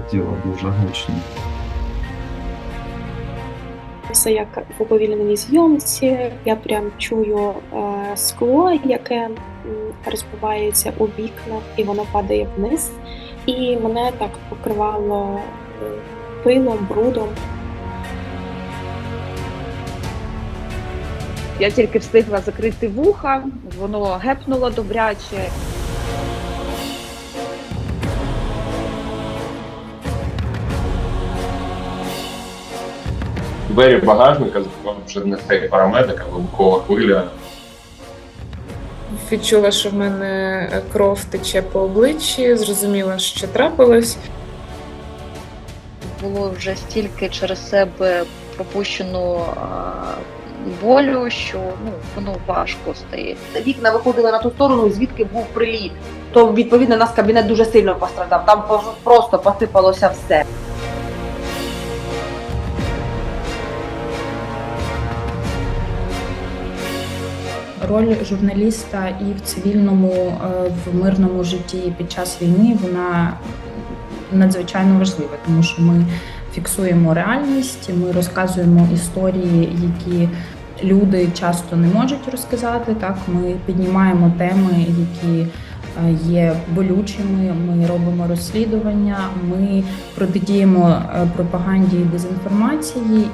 летіло дуже гучно. Все як в уповільненій зйомці. Я прям чую е, скло, яке розбивається у вікнах, і воно падає вниз. І мене так покривало е, пилом, брудом. Я тільки встигла закрити вуха, воно гепнуло добряче. Двері багажника вже не цей парамедик, а вибухова хвиля. Відчула, що в мене кров тече по обличчі, зрозуміла, що трапилось. було вже стільки через себе пропущено болю, що ну воно важко стає. Вікна виходили на ту сторону, звідки був приліт. То відповідно наш кабінет дуже сильно постраждав. Там просто посипалося все. Роль журналіста і в цивільному, е, в мирному житті під час війни вона надзвичайно важлива, тому що ми фіксуємо реальність, ми розказуємо історії, які люди часто не можуть розказати. Так, ми піднімаємо теми, які е, є болючими. Ми робимо розслідування, ми протидіємо е, пропаганді і дезінформації